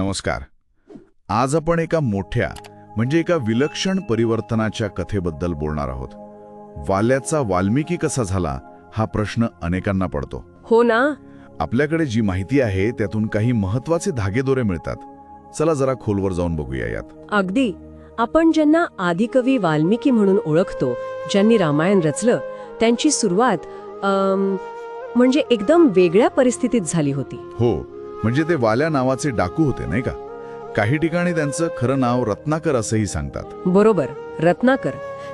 नमस्कार. आज आपण एका मोठ्या म्हणजे एका विलक्षण परिवर्तनाच्या कथेबद्दल बोलणार आहोत. वाल्याचा वाल्मिकी कसा झाला हा प्रश्न अनेकांना पडतो. हो ना? आपल्याकडे जी माहिती आहे त्यातून काही महत्त्वाचे धागेदोरे मिळतात. चला जरा खोलवर जाऊन बघूया यात. अगदी. आपण ज्यांना आदिकवी वाल्मिकी म्हणून ओळखतो ज्यांनी रामायण रचलं त्यांची सुरुवात म्हणजे एकदम वेगळ्या परिस्थितीत झाली होती. हो. म्हणजे ते वाल्या नावाचे डाकू होते नाही का? काही ठिकाणी त्यांचं खरं नाव रत्नाकर असंही सांगतात. बरोबर. रत्नाकर.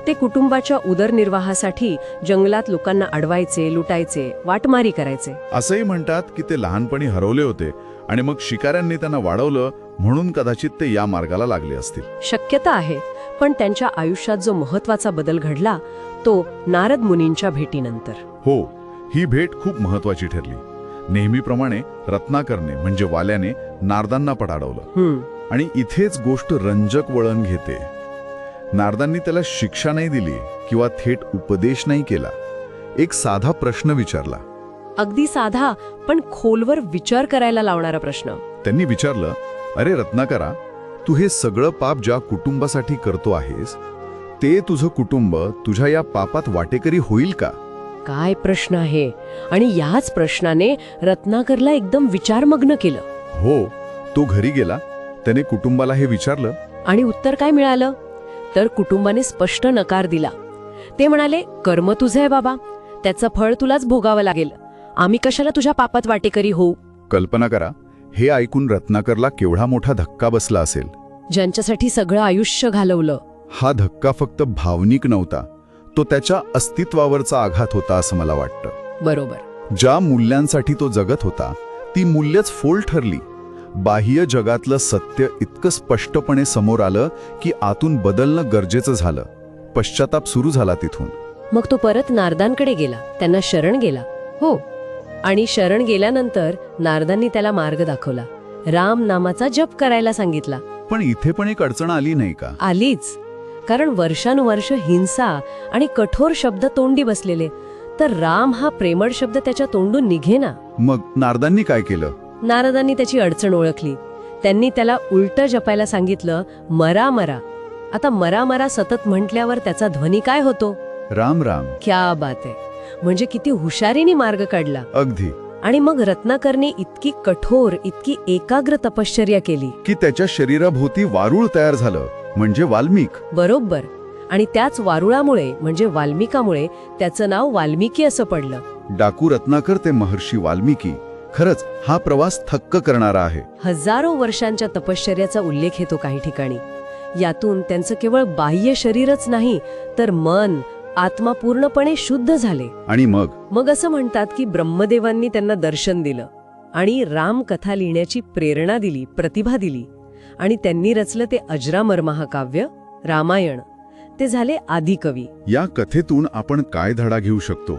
ते कुटुंबाच्या उदरनिर्वाहासाठी जंगलात लोकांना अडवायचे लुटायचे वाटमारी करायचे. असंही म्हणतात की ते लहानपणी हरवले होते आणि मग शिकाऱ्यांनी त्यांना वाढवलं म्हणून कदाचित ते या मार्गाला लागले असतील. शक्यता आहे पण त्यांच्या आयुष्यात जो महत्त्वाचा बदल घडला तो नारद मुनींच्या भेटीनंतर. हो ही भेट खूप महत्वाची ठरली. नेहमीप्रमाणे रत्नाकरने म्हणजे वाल्याने नारदांना हम्म. आणि इथेच गोष्ट रंजक वळण घेते. नारदांनी त्याला शिक्षा नाही दिली किंवा थेट उपदेश नाही केला. एक साधा प्रश्न विचारला. अगदी साधा पण खोलवर विचार करायला लावणारा प्रश्न. त्यांनी विचारलं अरे रत्नाकरा तू हे सगळं पाप ज्या कुटुंबासाठी करतो आहेस ते तुझं कुटुंब तुझ्या या पापात वाटेकरी होईल का? काय प्रश्न आहे? आणि याच प्रश्नाने रत्नाकरला एकदम विचारमग्न केलं. हो तो घरी गेला. त्याने कुटुंबाला हे विचारलं. आणि उत्तर काय मिळालं? तर कुटुंबाने स्पष्ट नकार दिला. ते म्हणाले कर्म तुझे आहे बाबा. त्याचं फळ तुलाच भोगावं लागेल. आम्ही कशाला तुझ्या पापात वाटेकरी होऊ? कल्पना करा हे ऐकून रत्नाकरला केवढा मोठा धक्का बसला असेल. ज्यांच्यासाठी सगळं आयुष्य घालवलं. हा धक्का फक्त भावनिक नव्हता. तो त्याच्या अस्तित्वावरचा आघात होता असं मला वाटतं. बरोबर. ज्या मूल्यांसाठी तो जगत होता ती मूल्यच फोल ठरली. बाह्य जगातलं सत्य इतकं स्पष्टपणे समोर आलं की आतून बदलणं गरजेचं झालं. पश्चाताप सुरू झाला तिथून. मग तो परत नारदांकडे गेला. त्यांना शरण गेला. हो. आणि शरण गेल्यानंतर नारदांनी त्याला मार्ग दाखवला. राम नामाचा जप करायला सांगितला. पण इथे पण एक अडचण आली नाही का? आलीच. कारण वर्षानुवर्ष हिंसा आणि कठोर शब्द तोंडी बसलेले. तर राम हा प्रेमळ शब्द त्याच्या तोंडून निघेना? मग नारदांनी काय केलं? नारदांनी त्याची अडचण ओळखली. त्यांनी त्याला उलट जपायला सांगितलं मरा मरा. आता मरा मरा सतत म्हटल्यावर त्याचा ध्वनी काय होतो? राम राम. क्या बात आहे. म्हणजे किती हुशारीने मार्ग काढला. अगदी. आणि मग रत्नाकरने इतकी कठोर इतकी एकाग्र तपश्चर्या केली. की त्याच्या शरीराभोवती वारूळ तयार झालं. म्हणजे वाल्मिक. बरोबर. आणि त्याच वारुळामुळे म्हणजे वाल्मिकामुळे त्याचं नाव वाल्मिकी असं पडलं. डाकू रत्नाकर ते महर्षी वाल्मिकी. खरंच हा प्रवास थक्क करणारा आहे. हजारो वर्षांच्या तपश्चर्याचा उल्लेख येतो काही ठिकाणी. यातून त्यांचं केवळ बाह्य शरीरच नाही तर मन आत्मा पूर्णपणे शुद्ध झाले. आणि मग? मग असं म्हणतात की ब्रह्मदेवांनी त्यांना दर्शन दिलं. आणि रामकथा लिहिण्याची प्रेरणा दिली प्रतिभा दिली. आणि त्यांनी रचलं ते अजरामर महाकाव्य रामायण. ते झाले आदिकवी या कथेतून आपण काय धडा घेऊ शकतो?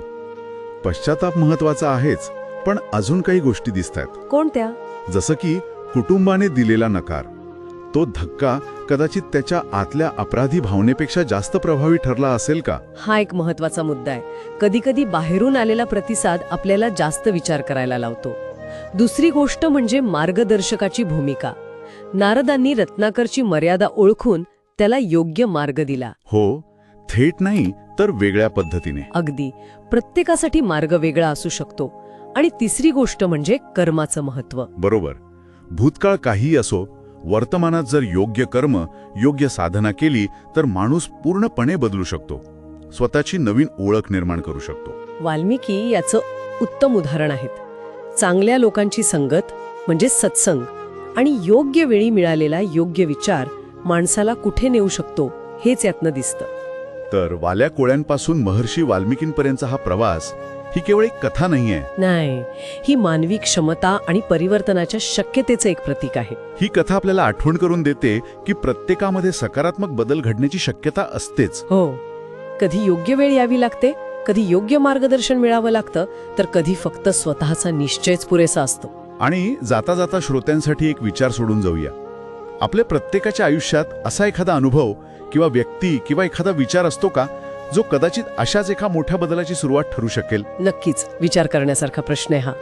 पश्चाताप महत्त्वाचा आहेच पण अजून काही गोष्टी दिसत आहेत कोणत्या? जसं की कुटुंबाने दिलेला नकार. तो धक्का कदाचित त्याच्या आतल्या अपराधी भावनेपेक्षा जास्त प्रभावी ठरला असेल का? हा एक महत्त्वाचा मुद्दा आहे. कधी कधी बाहेरून आलेला प्रतिसाद आपल्याला जास्त विचार करायला लावतो. दुसरी गोष्ट म्हणजे मार्गदर्शकाची भूमिका. नारदांनी रत्नाकरची मर्यादा ओळखून त्याला योग्य मार्ग दिला. हो थेट नाही तर वेगळ्या पद्धतीने. अगदी प्रत्येकासाठी मार्ग वेगळा असू शकतो. आणि तिसरी गोष्ट म्हणजे कर्माचं महत्त्व. बरोबर. भूतकाळ काहीही असो वर्तमानात जर योग्य कर्म योग्य साधना केली तर माणूस पूर्णपणे बदलू शकतो. स्वतःची नवीन ओळख निर्माण करू शकतो. वाल्मिकी याचं उत्तम उदाहरण आहेत. चांगल्या लोकांची संगत म्हणजे सत्संग. आणि योग्य वेळी मिळालेला योग्य विचार माणसाला कुठे नेऊ शकतो हेच यातनं दिसतं. तर वाल्या कोळ्यांपासून महर्षी वाल्मिकींपर्यंतचा हा प्रवास ही केवळ एक कथा नाहीये. नाही ही मानवी क्षमता आणि परिवर्तनाच्या शक्यतेचं एक प्रतीक आहे. ही कथा आपल्याला आठवण करून देते की प्रत्येकामध्ये सकारात्मक बदल घडण्याची शक्यता असतेच. हो कधी योग्य वेळ यावी लागते कधी योग्य मार्गदर्शन मिळावं लागतं तर कधी फक्त स्वतःचा निश्चयच पुरेसा असतो. आणि जाता जाता श्रोत्यांसाठी एक विचार सोडून जाऊया. आपल्या प्रत्येकाच्या आयुष्यात असा एखादा अनुभव किंवा व्यक्ती किंवा एखादा विचार असतो का जो कदाचित अशाच एका मोठ्या बदलाची सुरुवात ठरू शकेल? नक्कीच. विचार करण्यासारखा प्रश्न आहे हा.